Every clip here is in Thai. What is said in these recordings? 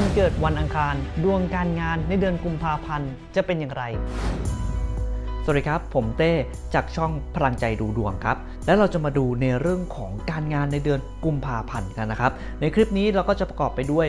คนเกิดวันอังคาร ดวงการงานในเดือนกุมภาพันธ์จะเป็นอย่างไร สวัสดีครับ ผมเต้จากช่องพลังใจดูดวงครับ และเราจะมาดูในเรื่องของการงานในเดือนกุมภาพันธ์กันนะครับ ในคลิปนี้เราก็จะประกอบไปด้วย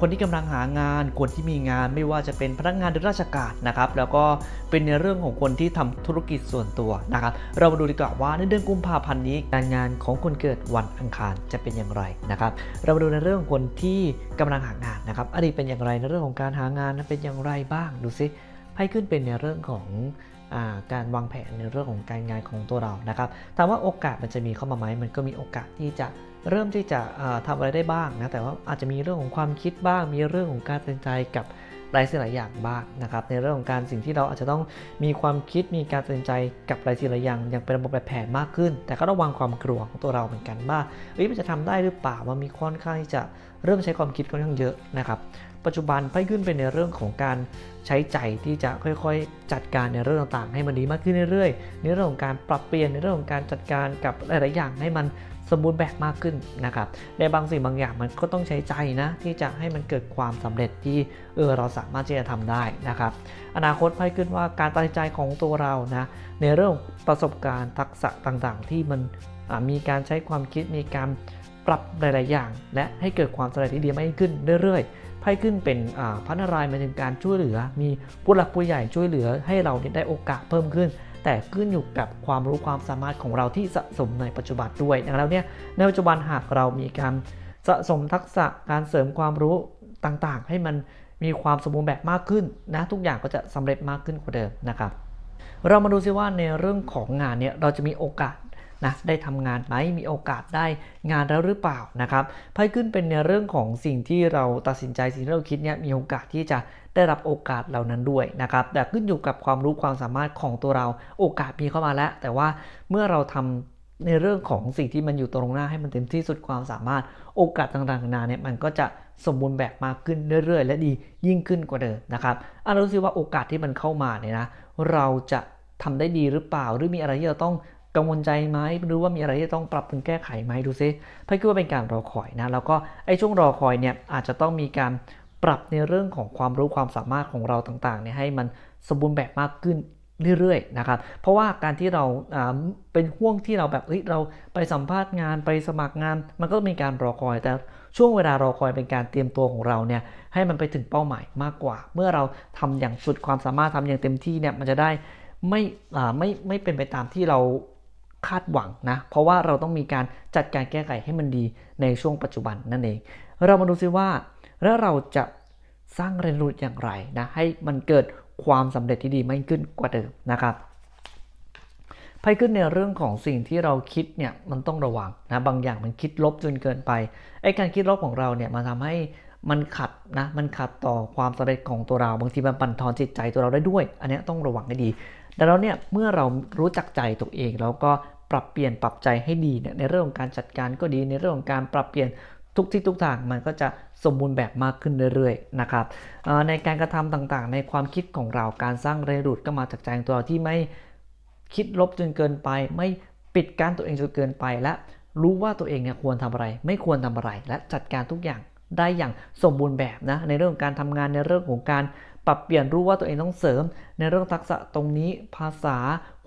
คนที่กำลังหางาน คนที่มีงานไม่ว่าจะเป็นพนักงานหรือราชการนะครับ แล้วก็เป็นในเรื่องของคนที่ทำธุรกิจส่วนตัวนะครับ เรามาดูดีกว่าว่าในเดือนกุมภาพันธ์นี้ การงานของคนเกิดวันอังคารจะเป็นอย่างไรนะครับ เรามาดูในเรื่องของคนที่กำลังหางานนะครับ อดีตเป็นอย่างไรในเรื่องของการหางานนั้นเป็นอย่างไรบ้างดูซิไพ่ขึ้นเป็นในเรื่องของาการวางแผนในเรื่องของการงานของตัวเรานะครับถามว่าโอกาสมันจะมีเข้ามาไหมมันก็มีโอกาสที่จะ เริ่มที่จะอ่าทำอะไรได้บ้างนะแต่ว่าอาจจะมีเรื่องของความคิดบ้าง มีเรื่องของการตัดสินใจกับหลายสิ่งหลายอย่างบ้างนะครับในเรื่องของการสิ่งที่เราอาจจะต้องมีความคิดมีการตัดสินใจกับหลายสิ่งหลายอย่างอย่างเป็นระบบแบบแผนมากขึ้น แต่ก็ระวังความกลัวของตัวเราเหมือนกันว่าเอ้ยมันจะทำได้หรือเปล่ามันมีค่อนข้างที่จะเริ่มใช้ความคิดค่อนข้างเยอะนะครับปัจจุบันไพ่ขึ้นเป็นในเรื่องของการใช้ใจที่จะค่อยๆ จัดการในเรื่องต่างๆ ให้มันดีมากขึ้นเรื่อยๆ ในเรื่องของการปรับเปลี่ยนในเรื่องของการจัดการกับหลายๆอย่างให้มัน สมบูรณ์แบบมากขึ้นนะครับ ในบางสิ่งบางอย่างมันก็ต้องใช้ใจนะ ที่จะให้มันเกิดความสำเร็จที่เออเราสามารถที่จะทำได้นะครับ อนาคตไพ่ขึ้นว่าการตัดใจของตัวเรานะในเรื่องประสบการณ์ทักษะต่างๆ ที่มันมีการใช้ความคิดมีการปรับหลาย ๆ อย่าง และให้เกิดความสำเร็จที่ดีมากขึ้นเรื่อยๆไพ่ขึ้นเป็นพระนารายณ์มาถึงการช่วยเหลือ มีผู้หลักผู้ใหญ่ช่วยเหลือให้เราได้โอกาสเพิ่มขึ้น แต่ขึ้นอยู่กับความรู้ความสามารถของเราที่สะสมในปัจจุบันด้วยดังนั้นแล้วเนี่ยในปัจจุบันหากเรามีการสะสมทักษะการเสริมความรู้ต่างๆ ให้มันมีความสมบูรณ์แบบมากขึ้นนะทุกอย่างก็จะสำเร็จมากขึ้นกว่าเดิมนะครับเรามาดูซิว่าในเรื่องของงานเนี่ยเราจะมีโอกาสนะได้ทำงานไหมมีโอกาสได้งานแล้วหรือเปล่านะครับไพ่ขึ้นเป็นในเรื่องของสิ่งที่เราตัดสินใจสิ่งที่เราคิดเนี่ยมีโอกาสที่จะ ได้รับโอกาสเหล่านั้นด้วยนะครับแต่ขึ้นอยู่กับความรู้ความสามารถของตัวเราโอกาสมีเข้ามาแล้ว แต่ว่าเมื่อเราทำในเรื่องของสิ่งที่มันอยู่ตรงหน้าให้มันเต็มที่สุดความสามารถโอกาสต่างๆนานาเนี่ยมันก็จะสมบูรณ์แบบมากขึ้นเรื่อยๆ และดียิ่งขึ้นกว่าเดิมนะครับอะเราดูซิว่าโอกาสที่มันเข้ามาเนี่ยนะเราจะทำได้ดีหรือเปล่า หรือมีอะไรที่เราต้องกังวลใจไหมหรือว่ามีอะไรที่ต้องปรับปรุงแก้ไขไหมดูซิพี่คิดว่าเป็นการรอคอยนะแล้วก็ไอ้ช่วงรอคอยเนี่ยอาจจะต้องมีการ ปรับในเรื่องของความรู้ความสามารถของเราต่างๆเนี่ยให้มันสมบูรณ์แบบมากขึ้นเรื่อยๆนะครับ เพราะว่าการที่เราเป็นห่วงที่เราแบบเฮ้ยเราไปสัมภาษณ์งานไปสมัครงาน มันก็มีการรอคอย แต่ช่วงเวลารอคอยเป็นการเตรียมตัวของเราเนี่ยให้มันไปถึงเป้าหมายมากกว่า เมื่อเราทำอย่างสุดความสามารถทำอย่างเต็มที่เนี่ยมันจะได้ไม่ไม่ไม่เป็นไปตามที่เราคาดหวังนะ เพราะว่าเราต้องมีการจัดการแก้ไขให้มันดีในช่วงปัจจุบันนั่นเอง เรามาดูซิว่า แล้วเราจะสร้างเรียนรู้อย่างไรนะให้มันเกิดความสำเร็จที่ดีมากขึ้นกว่าเดิมนะครับไพ่ขึ้นในเรื่องของสิ่งที่เราคิดเนี่ยมันต้องระวังนะบางอย่างมันคิดลบจนเกินไปไอ้การคิดลบของเราเนี่ยมันทำให้มันขัดนะมันขัดต่อความสำเร็จของตัวเราบางทีมันปั่นทอนจิตใจตัวเราได้ด้วย อันนี้ต้องระวังให้ดีแต่แล้วเนี่ยเมื่อเรารู้จักใจตัวเอง แล้วก็ปรับเปลี่ยนปรับใจให้ดีเนี่ยในเรื่องของการจัดการก็ดีในเรื่องของการปรับเปลี่ยนทุกที่ทุกทางมันก็จะ สมบูรณ์แบบมากขึ้นเรื่อยๆนะครับในการกระทำต่างๆ ในความคิดของเราการสร้างแรงดูดก็มาจากใจของตัวเราที่ไม่คิดลบจนเกินไป ไม่ปิดกั้นตัวเองจนเกินไป และรู้ว่าตัวเองเนี่ยควรทำอะไร ไม่ควรทำอะไร และจัดการทุกอย่างได้อย่างสมบูรณ์แบบนะในเรื่องของการทำงานในเรื่องของการปรับเปลี่ยนรู้ว่าตัวเองต้องเสริม ในเรื่องทักษะตรงนี้ภาษา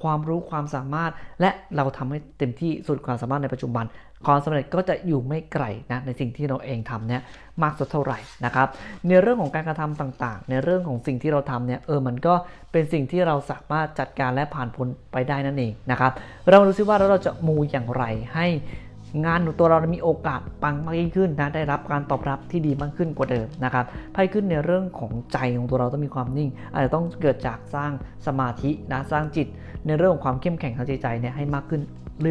ความรู้ความสามารถ และเราทำให้เต็มที่สุดความสามารถในปัจจุบัน ความสำเร็จก็จะอยู่ไม่ไกลนะในสิ่งที่เราเองทำเนี่ยมากสักเท่าไหร่นะครับ ในเรื่องของการกระทำต่างๆ ในเรื่องของสิ่งที่เราทำเนี่ยเออมันก็เป็นสิ่งที่เราสามารถจัดการและผ่านพ้นไปได้นั่นเองนะครับ เรามาดูซิว่าเราจะมูอย่างไรให้งานของตัวเรามีโอกาสปังมากยิ่งขึ้นนะได้รับการตอบรับที่ดีมากขึ้นกว่าเดิมนะครับไพ่ขึ้นในเรื่องของใจของตัวเราต้องมีความนิ่ง อาจจะต้องเกิดจากสร้างสมาธินะสร้างจิต ในเรื่องของความเข้มแข็งทางใจใจเนี่ยให้มากขึ้น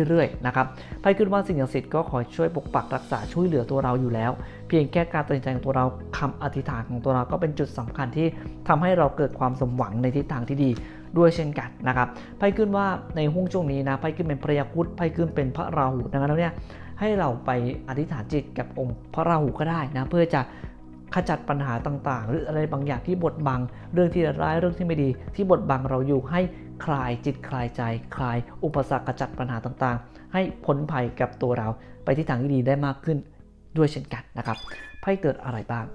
เรื่อยๆนะครับไพ่ขึ้นว่าสิ่งศักดิ์สิทธิ์ก็ขอช่วยปกปักรักษาช่วยเหลือตัวเราอยู่แล้ว เพียงแค่การตัดสินใจของตัวเราคำอธิษฐานของตัวเราก็เป็นจุดสำคัญที่ทำให้เราเกิดความสมหวังในทิศทางที่ดีด้วยเช่นกันนะครับไพ่ขึ้นว่าในห่วงช่วงนี้นะไพ่ขึ้นเป็นพระยาครุดไพ่ขึ้นเป็นพระราหูดังนั้นแล้วเนี่ยให้เราไปอธิษฐานจิตกับองค์พระราหูก็ได้นะเพื่อจะ ขจัดปัญหาต่างๆ หรืออะไรบางอย่างที่บดบัง เรื่องที่ร้ายเรื่องที่ไม่ดี ที่บดบังเราอยู่ให้คลายจิตคลายใจ คลายอุปสรรคขจัดปัญหาต่างๆ ให้พ้นภัยกับตัวเรา ไปที่ทางที่ดีได้มากขึ้นด้วยเช่นกันนะครับไพ่เกิดอะไรบ้าง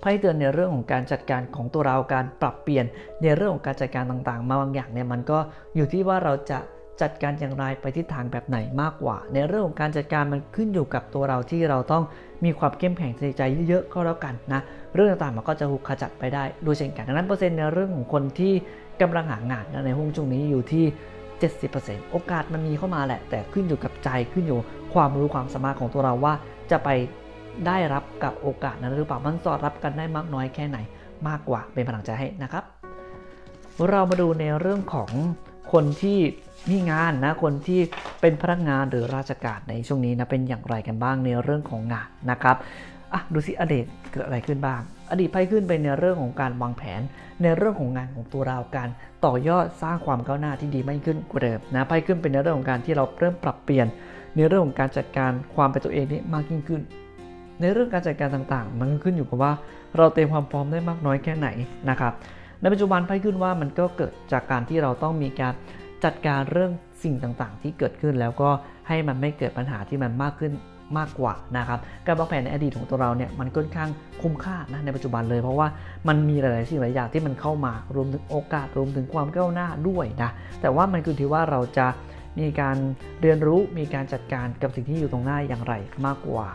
ไพ่เตือนในเรื่องของการจัดการของตัวเราการปรับเปลี่ยนในเรื่องของการจัดการต่างๆ มาบางอย่างเนี่ยมันก็อยู่ที่ว่าเราจะ จัดการอย่างไรไปทิศทางแบบไหนมากกว่า ในเรื่องของการจัดการมันขึ้นอยู่กับตัวเราที่เราต้องมีความเข้มแข็งในใจเยอะๆก็แล้วกันนะเรื่องต่างๆมันก็จะถูกขจัดไปได้ด้วยเช่นกันดังนั้นเปอร์เซ็นต์ในเรื่องของคนที่กำลังหางานในห้วงช่วงนี้อยู่ที่ 70%โอกาสมันมีเข้ามาแหละ แต่ขึ้นอยู่กับใจขึ้นอยู่ความรู้ความสามารถของตัวเราว่าจะไปได้รับกับโอกาสนั้นหรือเปล่ามันสอดรับกันได้มากน้อยแค่ไหนมากกว่าเป็นพลังใจให้นะครับ เรามาดูในเรื่องของ คนที่มีงานนะคนที่เป็นพนักงานหรือราชการในช่วงนี้นะเป็นอย่างไรกันบ้างในเรื่องของงานนะครับอะดูสิอดีตเกิดอะไรขึ้นบ้าง อดีตไพ่ขึ้นไปในเรื่องของการวางแผน ในเรื่องของงานของตัวเราการต่อยอดสร้างความก้าวหน้าที่ดีมากขึ้นกว่าเดิมนะไพ่ขึ้นเป็นในเรื่องของการที่เราเริ่มปรับเปลี่ยน ในเรื่องของการจัดการความเป็นตัวเองนี้มากยิ่งขึ้น ในเรื่องการจัดการต่างๆ มันก็ขึ้นอยู่กับว่า เราเตรียมความพร้อมได้มากน้อยแค่ไหนนะครับ ในปัจจุบันไพ่ขึ้นว่ามันก็เกิดจากการที่เราต้องมีการจัดการเรื่องสิ่งต่างๆ ที่เกิดขึ้นแล้วก็ให้มันไม่เกิดปัญหาที่มันมากขึ้นมากกว่านะครับการวางแผนในอดีตของตัวเราเนี่ยมันค่อนข้างคุ้มค่านะในปัจจุบันเลย เพราะว่ามันมีหลายๆสิ่งหลายอย่างที่มันเข้ามารวมถึงโอกาสรวมถึงความก้าวหน้าด้วยนะแต่ว่ามันคือที่ว่าเราจะมีการเรียนรู้มีการจัดการกับสิ่งที่อยู่ตรงหน้าอย่างไรมากกว่า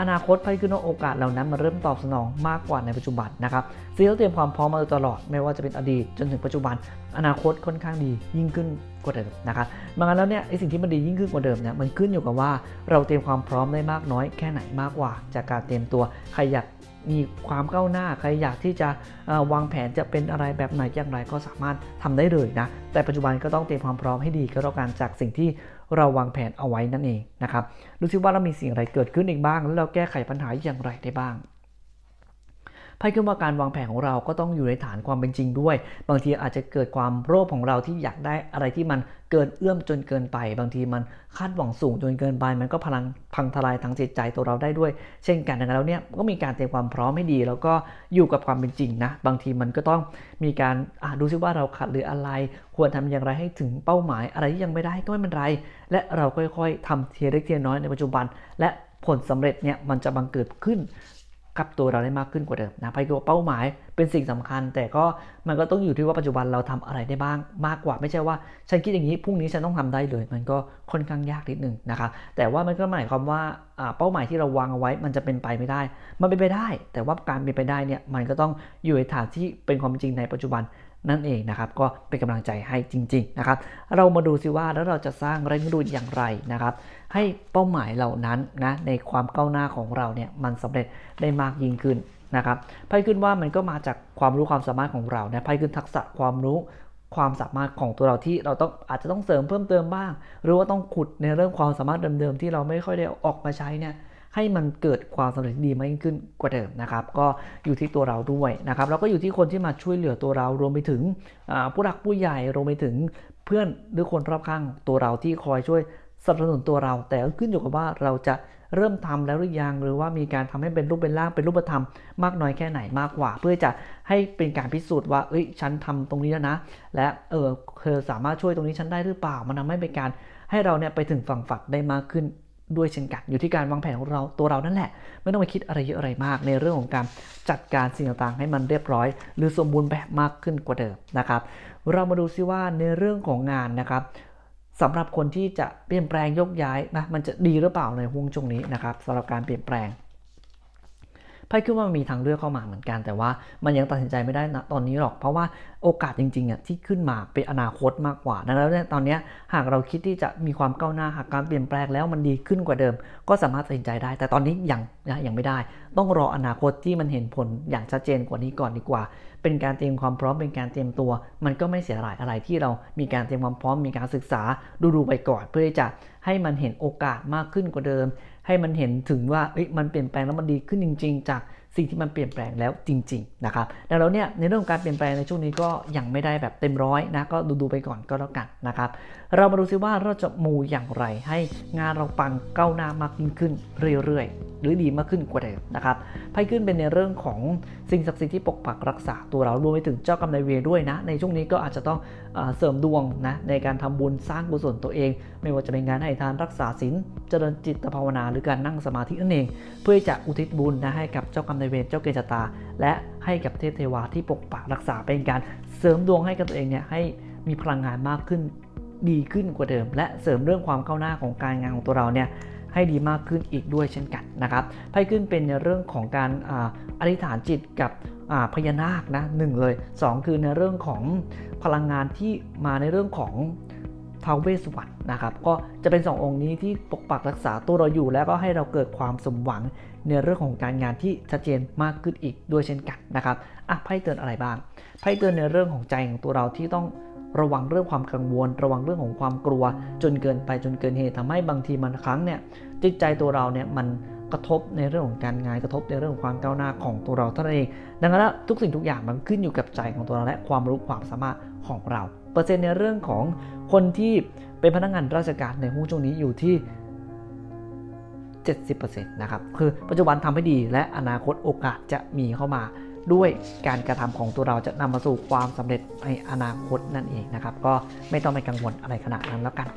อนาคตไพ่ขึ้นโอกาสเหล่านั้นมันเริ่มตอบสนองมากกว่าในปัจจุบันนะครับซีเราเตรียมความพร้อมมาตลอดไม่ว่าจะเป็นอดีตจนถึงปัจจุบัน อนาคตค่อนข้างดียิ่งขึ้นกว่าเดิมนะครับบางั้นแล้วเนี่ยไอสิ่งที่มันดียิ่งขึ้นกว่าเดิมเนี่ยมันขึ้นอยู่กับว่าเราเตรียมความพร้อมได้มากน้อยแค่ไหนมากกว่า จากการเตรียมตัวใครอยากมีความก้าวหน้าใครอยากที่จะวางแผนจะเป็นอะไรแบบไหนอย่างไรก็สามารถทำได้เลยนะแต่ปัจจุบันก็ต้องเตรียมความพร้อมให้ดีก็แล้วกันจากสิ่งที่ เราวางแผนเอาไว้นั่นเองนะครับดูซิว่าเรามีสิ่งอะไรเกิดขึ้นอีกบ้าง แล้วเราแก้ไขปัญหาอย่างไรได้บ้าง พ่ขึ้นว่าการวางแผนของเราก็ต้องอยู่ในฐานความเป็นจริงด้วย บางทีอาจจะเกิดความโลภของเราที่อยากได้อะไรที่มันเกินเอื้อมจนเกินไป บางทีมันคาดหวังสูงจนเกินไป มันก็พลังพังทลายทางจิตใจตัวเราได้ด้วย เช่นกันดังนั้นแล้วเนี่ยก็มีการเตรียมความพร้อมให้ดี แล้วก็อยู่กับความเป็นจริงนะ บางทีมันก็ต้องมีการดูซิว่าเราขาดหรืออะไร ควรทำอย่างไรให้ถึงเป้าหมายอะไรที่ยังไม่ได้ก็ไม่เป็นไร และเราค่อยๆทำทีเล็กทีน้อยในปัจจุบัน และผลสำเร็จเนี่ยมันจะบังเกิดขึ้น กับตัวเราได้มากขึ้นกว่าเดิมนะไปก็เป้าหมายเป็นสิ่งสำคัญ แต่ก็มันก็ต้องอยู่ที่ว่าปัจจุบันเราทำอะไรได้บ้างมากกว่า ไม่ใช่ว่า ฉันคิดอย่างนี้พรุ่งนี้ฉันต้องทำได้เลย มันก็ค่อนข้างยากนิดนึงนะครับแต่ว่ามันก็หมายความว่าเป้าหมายที่เราวางเอาไว้ มันจะเป็นไปไม่ได้ มันเป็นไปได้ แต่ว่าการเป็นไปได้เนี่ยมันก็ต้องอยู่ในฐานที่เป็นความจริงในปัจจุบัน นั่นเองนะครับ ก็เป็นกำลังใจให้จริง ๆ นะครับ เรามาดูซิว่าแล้วเราจะสร้างแรงดูดอย่างไรนะครับ ให้เป้าหมายเหล่านั้นนะในความก้าวหน้าของเราเนี่ยมันสำเร็จได้มากยิ่งขึ้นนะครับไพ่ขึ้นว่ามันก็มาจากความรู้ความสามารถของเรานะไพ่ขึ้นทักษะความรู้ความสามารถของตัวเราที่เราต้องอาจจะต้องเสริมเพิ่มเติมบ้าง หรือว่าต้องขุดในเรื่องความสามารถเดิมๆที่เราไม่ค่อยได้ออกมาใช้เนี่ย ให้มันเกิดความสำเร็จดีมากยิ่งขึ้นกว่าเดิมนะครับ ก็อยู่ที่ตัวเราด้วยนะครับแล้วก็อยู่ที่คนที่มาช่วยเหลือตัวเรารวมไปถึงผู้รักผู้ใหญ่รวมไปถึงเพื่อนหรือคนรอบข้างตัวเราที่คอยช่วยสนับสนุนตัวเรา แต่ก็ขึ้นอยู่กับว่าเราจะเริ่มทำแล้วหรือยังหรือว่ามีการทำให้เป็นรูปเป็นร่างเป็นรูปธรรมมากน้อยแค่ไหนมากกว่า เพื่อจะให้เป็นการพิสูจน์ว่า เอ้ยฉันทำตรงนี้แล้วนะ และเออเธอสามารถช่วยตรงนี้ฉันได้หรือเปล่า มันทำให้เป็นการให้เราเนี่ยไปถึงฝั่งฝักได้มากขึ้น ด้วยเช่นกันอยู่ที่การวางแผนของเราตัวเรานั่นแหละ ไม่ต้องไปคิดอะไรเยอะอะไรมาก ในเรื่องของการจัดการสิ่งต่างๆ ให้มันเรียบร้อย หรือสมบูรณ์แบบมากขึ้นกว่าเดิมนะครับ เรามาดูซิว่าในเรื่องของงานนะครับสำหรับคนที่จะเปลี่ยนแปลงยกย้ายนะมันจะดีหรือเปล่าในห่วงช่วงนี้นะครับสำหรับการเปลี่ยนแปลง พ่คิดว่ามันมีทางเลือกเข้ามาเหมือนกัน แต่ว่ามันยังตัดสินใจไม่ได้นะตอนนี้หรอก เพราะว่าโอกาสจริงๆอะที่ขึ้นมาเป็นอนาคตมากกว่า ดังนั้นแล้วเนี่ยตอนนี้หากเราคิดที่จะมีความก้าวหน้าหากการเปลี่ยนแปลงแล้วมันดีขึ้นกว่าเดิม ก็สามารถตัดสินใจได้ แต่ตอนนี้ยังนะยังไม่ได้ ต้องรออนาคตที่มันเห็นผลอย่างชัดเจนกว่านี้ก่อนดีกว่า เป็นการเตรียมความพร้อมเป็นการเตรียมตัว มันก็ไม่เสียหายอะไรที่เรามีการเตรียมความพร้อมมีการศึกษาดูดูๆไปก่อน เพื่อที่จะให้มันเห็นโอกาสมากขึ้นกว่าเดิม ให้มันเห็นถึงว่ามันเปลี่ยนแปลงแล้วมันดีขึ้นจริง ๆ จากสิ่งที่มันเปลี่ยนแปลงแล้วจริง ๆ นะครับดังนั้นเนี่ยในเรื่องของการเปลี่ยนแปลงในช่วงนี้ก็ยังไม่ได้แบบเต็มร้อยนะก็ดูๆไปก่อนก็แล้วกันนะครับ เรามาดูซิว่าเราจะมูอย่างไรให้งานเราปังก้าวหน้ามากยิ่งขึ้นเรื่อยๆ หรือดีมากขึ้นกว่าเดิมนะครับไพ่ขึ้นเป็นในเรื่องของสิ่งศักดิ์สิทธิ์ที่ปกปักรักษาตัวเรารวมไปถึงเจ้ากรรมนายเวรด้วยนะ ในช่วงนี้ก็อาจจะต้องเอเสริมดวงนะในการทำบุญสร้างกุศลตัวเอง ไม่ว่าจะเป็นงานให้ทานรักษาศีลเจริญจิตภาวนาหรือการนั่งสมาธินั่นเอง เพื่อจะอุทิศบุญนะให้กับเจ้ากรรมนายเวรเจ้าเกณฑ์ชะตา และให้กับเทพเทวาที่ปกปักรักษาเป็นการเสริมดวงให้กับตัวเองเนี่ยให้มีพลังงานมากขึ้นดีขึ้นกว่าเดิม และเสริมเรื่องความก้าวหน้าของการงานของตัวเราเนี่ย ให้ดีมากขึ้นอีกด้วยเช่นกันนะครับไพ่ขึ้นเป็นในเรื่องของการอธิษฐานจิตกับพญานาคนะหนึ่งเลย 2 คือในเรื่องของพลังงานที่มาในเรื่องของทาวเวสวรรณนะครับก็จะเป็น 2 องค์นี้ที่ปกปักรักษาตัวเราอยู่ แล้วก็ให้เราเกิดความสมหวังในเรื่องของการงานที่ชัดเจนมากขึ้นอีกด้วยเช่นกันนะครับอะไพ่เตือนอะไรบ้างไพ่เตือนในเรื่องของใจของตัวเราที่ต้อง ระวังเรื่องความกังวล ระวังเรื่องของความกลัว จนเกินไปจนเกินเหตุทำให้บางทีมันครั้งเนี่ยจิตใจตัวเราเนี่ยมันกระทบในเรื่องของการงานกระทบในเรื่องของความก้าวหน้าของตัวเราเท่านั้นเอง ดังนั้นทุกสิ่งทุกอย่างมันขึ้นอยู่กับใจของตัวเราและความรู้ความสามารถของเรา เปอร์เซ็นต์ในเรื่องของคนที่เป็นพนักงานราชการในหุ้นช่วงนี้อยู่ที่ 70%นะครับคือปัจจุบันทำให้ดีและอนาคตโอกาสจะมีเข้ามา ด้วยการกระทำของตัวเราจะนำมาสู่ความสำเร็จในอนาคตนั่นเองนะครับ ก็ไม่ต้องไปกังวลอะไรขนาดนั้นแล้วกัน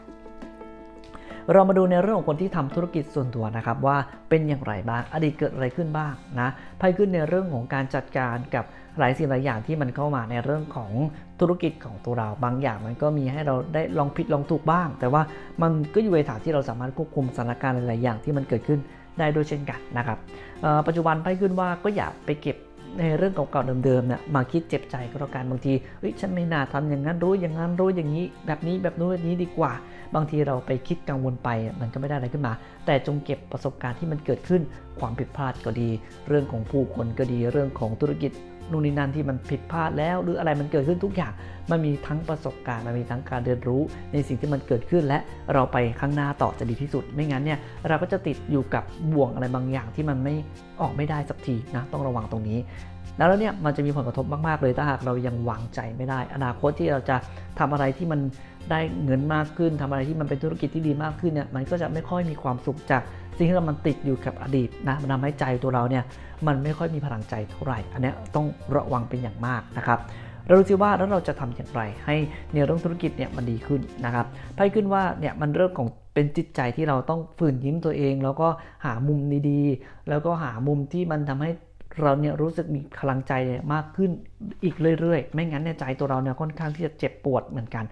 เรามาดูในเรื่องของคนที่ทำธุรกิจส่วนตัวนะครับ ว่าเป็นอย่างไรบ้างอดีตเกิดอะไรขึ้นบ้างนะไพ่ขึ้นในเรื่องของการจัดการกับหลายสิ่งหลายอย่างที่มันเข้ามาในเรื่องของธุรกิจของตัวเราบางอย่างมันก็มีให้เราได้ลองผิดลองถูกบ้าง แต่ว่ามันก็อยู่ในฐานที่เราสามารถควบคุมสถานการณ์หลาย ๆ อย่างที่มันเกิดขึ้นได้ด้วยเช่นกันนะครับปัจจุบันไพ่ขึ้นว่าก็อย่าไปเก็บ ในเรื่องเก่าๆเดิมๆเนี่ยมาคิดเจ็บใจก็แล้วกันบางทีเฮ้ยฉันไม่น่าทำอย่างนั้นรู้อย่างนั้นรู้อย่างนี้ แบบนี้แบบนู้นแบบนี้ดีกว่า บางทีเราไปคิดกังวลไปมันก็ไม่ได้อะไรขึ้นมา แต่จงเก็บประสบการณ์ที่มันเกิดขึ้น ความผิดพลาดก็ดี เรื่องของผู้คนก็ดี เรื่องของธุรกิจนู่นนี่นั่นที่มันผิดพลาดแล้ว หรืออะไรมันเกิดขึ้นทุกอย่าง มันมีทั้งประสบการณ์ มันมีทั้งการเรียนรู้ ในสิ่งที่มันเกิดขึ้นและเราไปข้างหน้าต่อจะดีที่สุด ไม่งั้นเนี่ยเราก็จะติดอยู่กับบ่วงอะไรบางอย่างที่มันไม่ออกไม่ได้สักทีนะต้องระวังตรงนี้ แล้วเนี่ยมันจะมีผลกระทบมาก ๆ เลยถ้าหากเรายังวางใจไม่ได้ อนาคตที่เราจะทำอะไรที่มันได้เงินมากขึ้นทำอะไรที่มันเป็นธุรกิจที่ดีมากขึ้นเนี่ยมันก็จะไม่ค่อยมีความสุขจากสิ่งที่เรามันติดอยู่กับอดีตนะมันทำให้ใจตัวเราเนี่ยมันไม่ค่อยมีพลังใจเท่าไหร่ อันนี้ต้องระวังเป็นอย่างมากนะครับเราดูสิว่าแล้วเราจะทำอย่างไร ให้ในเรื่องธุรกิจเนี่ยมันดีขึ้นนะครับไพ่ขึ้นว่าเนี่ยมันเรื่องของเป็นจิตใจที่เราต้องฝืนยิ้มตัวเอง แล้วก็หามุมดีๆ แล้วก็หามุมที่มันทำให้ เราเนี่ยรู้สึกมีพลังใจมากขึ้นอีกเรื่อย ๆ ไม่งั้นเนี่ยใจตัวเราเนี่ยค่อนข้างที่จะเจ็บปวดเหมือนกัน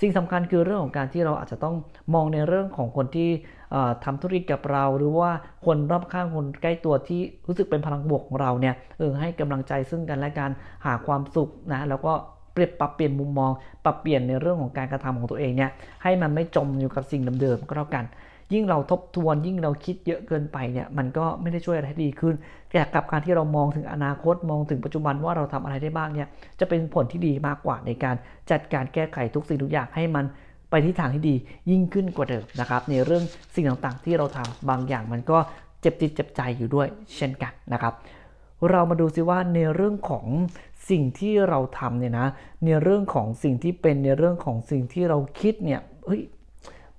สิ่งสำคัญคือเรื่องของการที่เราอาจจะต้องมองในเรื่องของคนที่เอ่อทำธุรกิจกับเรา หรือว่าคนรอบข้างคนใกล้ตัวที่รู้สึกเป็นพลังบวกของเราเนี่ยเออให้กำลังใจซึ่งกันและกันหาความสุขนะแล้วก็เปรียบปรับเปลี่ยนมุมมอง ปรับเปลี่ยนในเรื่องของการกระทำของตัวเองเนี่ยให้มันไม่จมอยู่กับสิ่งเดิมๆก็แล้วกัน ยิ่งเราทบทวน ยิ่งเราคิดเยอะเกินไปเนี่ยมันก็ไม่ได้ช่วยอะไรให้ดีขึ้น แต่กับการที่เรามองถึงอนาคตมองถึงปัจจุบันว่าเราทำอะไรได้บ้างเนี่ยจะเป็นผลที่ดีมากกว่าในการจัดการแก้ไขทุกสิ่งทุกอย่างให้มันไปที่ทางที่ดียิ่งขึ้นกว่าเดิมนะครับ ในเรื่องสิ่งต่างๆ ที่เราทำบางอย่างมันก็เจ็บจิตเจ็บใจอยู่ด้วยเช่นกันนะครับ เรามาดูซิว่าในเรื่องของสิ่งที่เราทำเนี่ยนะในเรื่องของสิ่งที่เป็นในเรื่องของสิ่งที่เราคิดเนี่ยเฮ้ย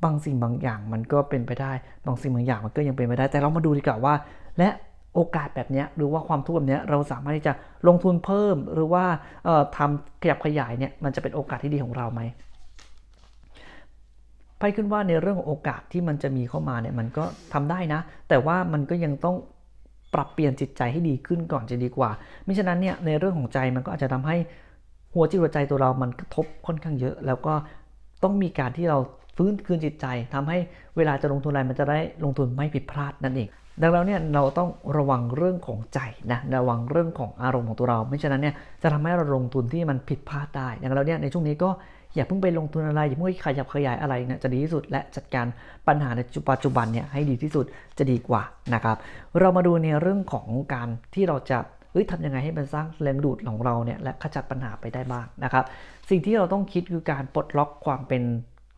บางสิ่งบางอย่างมันก็เป็นไปได้ บางสิ่งบางอย่างมันก็ยังเป็นไปได้ แต่เรามาดูดีกว่าว่า และโอกาสแบบนี้หรือว่าความทุกข์แบบนี้เราสามารถที่จะลงทุนเพิ่มหรือว่าทำขยับขยายเนี่ยมันจะเป็นโอกาสที่ดีของเราไหมไปขึ้นว่าในเรื่องของโอกาสที่มันจะมีเข้ามาเนี่ยมันก็ทำได้นะ แต่ว่ามันก็ยังต้องปรับเปลี่ยนจิตใจให้ดีขึ้นก่อนจะดีกว่ามิฉะนั้นเนี่ยในเรื่องของใจมันก็อาจจะทำให้หัวจิตหัวใจตัวเรามันกระทบค่อนข้างเยอะ แล้วก็ต้องมีการที่เรา ฟื้นคืนจิตใจทำให้เวลาจะลงทุนอะไรมันจะได้ลงทุนไม่ผิดพลาดนั่นเองดังนั้นเนี่ยเราต้องระวังเรื่องของใจนะระวังเรื่องของอารมณ์ของตัวเรา ไม่ฉะนั้นเนี่ยจะทำให้เราลงทุนที่มันผิดพลาดได้ดังนั้นเนี่ยในช่วงนี้ก็อย่าเพิ่งไปลงทุนอะไรอย่าเพิ่งขยับขยายอะไรเนี่ยจะดีที่สุดและจัดการปัญหาในปัจจุบันเนี่ยให้ดีที่สุดจะดีกว่านะครับเรามาดูในเรื่องของการที่เราจะเฮ้ยทำยังไงให้มันสร้างแรงดูดของเราเนี่ยและขจัดปัญหาไปได้บ้างนะครับสิ่งที่เราต้องคิดคือการปลดล็อกความเป็น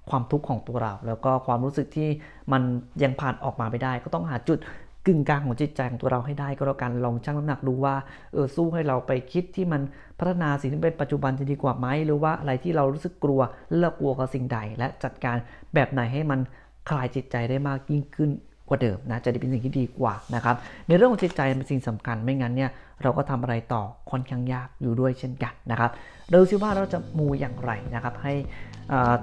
ความทุกข์ของตัวเรา แล้วก็ความรู้สึกที่มันยังผ่านออกมาไม่ได้ ก็ต้องหาจุดกึ่งกลางของจิตใจของตัวเราให้ได้ก็แล้วกันลองชั่งน้ำหนักดูว่าเออสู้ให้เราไปคิดที่มันพัฒนาสิ่งที่เป็นปัจจุบันจะดีกว่าไหมหรือว่าอะไรที่เรารู้สึกกลัวและเรากลัวกับสิ่งใด และจัดการแบบไหนให้มันคลายจิตใจได้มากยิ่งขึ้น กว่าเดิมนะจะได้เป็นสิ่งที่ดีกว่านะครับในเรื่องของจิตใจเป็นสิ่งสำคัญไม่งั้นเนี่ยเราก็ทำอะไรต่อค่อนข้างยากอยู่ด้วยเช่นกันนะครับเราดูซิว่าเราจะมูอย่างไรนะครับให้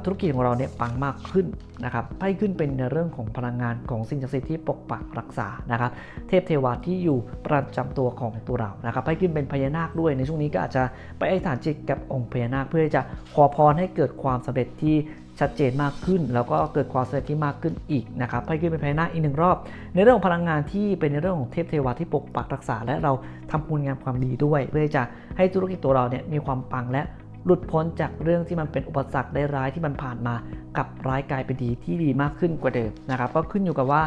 ธุรกิจของเราเนี่ยปังมากขึ้นนะครับให้ขึ้นเป็นในเรื่องของพลังงานของสิ่งศักดิ์สิทธิ์ที่ปกปักรักษานะครับ เทพเทวาที่อยู่ประจำตัวของตัวเรานะครับให้ขึ้นเป็นพญานาคด้วยในช่วงนี้ก็อาจจะไปไอธิษฐานจิตกับองค์พญานาคเพื่อที่จะขอพรให้เกิดความสำเร็จที่ ชัดเจนมากขึ้น แล้วก็เกิดความสำเร็จที่มากขึ้นอีกนะครับให้ขึ้นเป็นพญานาอีกหนึ่งรอบ ในเรื่องของพลังงานที่เป็นในเรื่องของเทพเทวาที่ปกปักรักษา และเราทำคุณงามความดีด้วย เพื่อจะให้ธุรกิจตัวเราเนี่ยมีความปังและหลุดพ้นจากเรื่องที่มันเป็นอุปสรรคได้ร้ายที่มันผ่านมา กับร้ายกลายเป็นดีที่ดีมากขึ้นกว่าเดิมนะครับก็ขึ้นอยู่กับว่า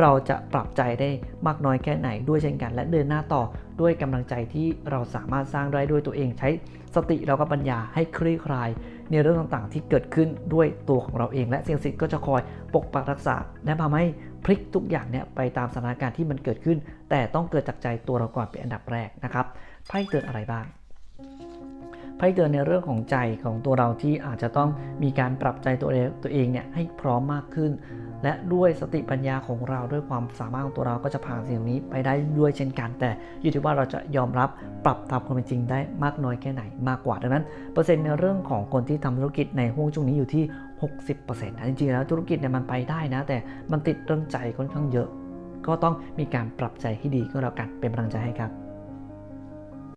เราจะปรับใจได้มากน้อยแค่ไหนด้วยเช่นกัน และเดินหน้าต่อด้วยกำลังใจที่เราสามารถสร้างได้ด้วยตัวเองใช้สติแล้วก็ปัญญาให้คลี่คลาย ในเรื่องต่างๆ ที่เกิดขึ้นด้วยตัวของเราเอง และเสียงสิทธิ์ก็จะคอยปกปักรักษาและทำให้พลิกทุกอย่างเนี่ยไปตามสถานการณ์ที่มันเกิดขึ้น แต่ต้องเกิดจากใจตัวเราก่อนเป็นอันดับแรกนะครับไพ่เตือนอะไรบ้าง ไพ่เตือนในเรื่องของใจของตัวเราที่อาจจะต้องมีการปรับใจตัวเองตัวเองเนี่ยให้พร้อมมากขึ้น และด้วยสติปัญญาของเราด้วยความสามารถของตัวเราก็จะผ่านสิ่งนี้ไปได้ด้วยเช่นกัน แต่อยู่ที่ว่าเราจะยอมรับปรับตามความเป็นจริงได้มากน้อยแค่ไหนมากกว่าดังนั้น เปอร์เซ็นต์ในเรื่องของคนที่ทำธุรกิจในห่วงช่วงนี้อยู่ที่ 60%นะจริงๆแล้วธุรกิจเนี่ยมันไปได้นะ แต่มันติดเรื่องใจค่อนข้างเยอะ ก็ต้องมีการปรับใจให้ดีก็แล้วกันเป็นกำลังใจให้ครับ